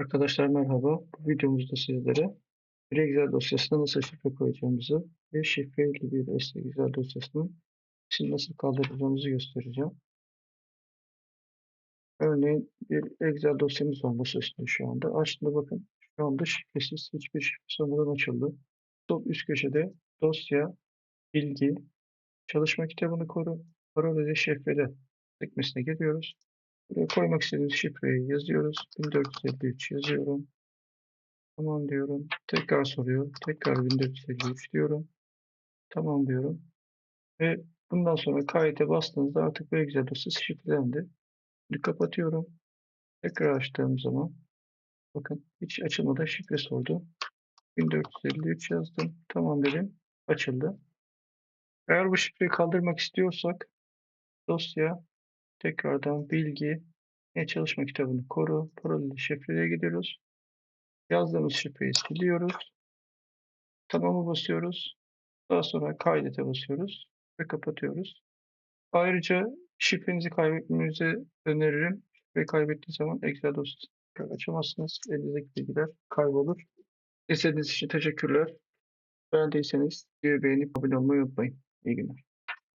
Arkadaşlar merhaba. Bu videomuzda sizlere bir Excel dosyasına nasıl şifre koyacağımızı ve şifreli bir Excel dosyasının için nasıl kaldıracağımızı göstereceğim. Örneğin bir Excel dosyamız var masa üstünde şu anda. Açtığında bakın şu anda şifresiz hiçbir şifresi olmadan açıldı. Sol üst köşede dosya, bilgi, çalışma kitabını koru, parol ile şifrele sekmesine geliyoruz. Buraya koymak istediğimiz şifreyi yazıyoruz. 1453 yazıyorum. Tamam diyorum. Tekrar soruyor. Tekrar 1453 diyorum. Tamam diyorum. Ve bundan sonra kayıta bastığınızda artık Excel dosyası şifrelendi. Şimdi kapatıyorum. Tekrar açtığım zaman bakın hiç açılmadan şifre sordu. 1453 yazdım. Tamam dedim. Açıldı. Eğer bu şifreyi kaldırmak istiyorsak dosya tekrardan bilgi ne çalışma kitabını koru. Parolü şifreye gidiyoruz. Yazdığımız şifreyi siliyoruz. Tamamı basıyoruz. Daha sonra kaydete basıyoruz ve kapatıyoruz. Ayrıca şifrenizi kaybetmenizi öneririm. Şifreyi kaybettiği zaman Excel dosyasını açamazsınız. Elinizdeki bilgiler kaybolur. İzlediğiniz için teşekkürler. Beğendiyseniz videoyu beğenip abone olmayı unutmayın. İyi günler.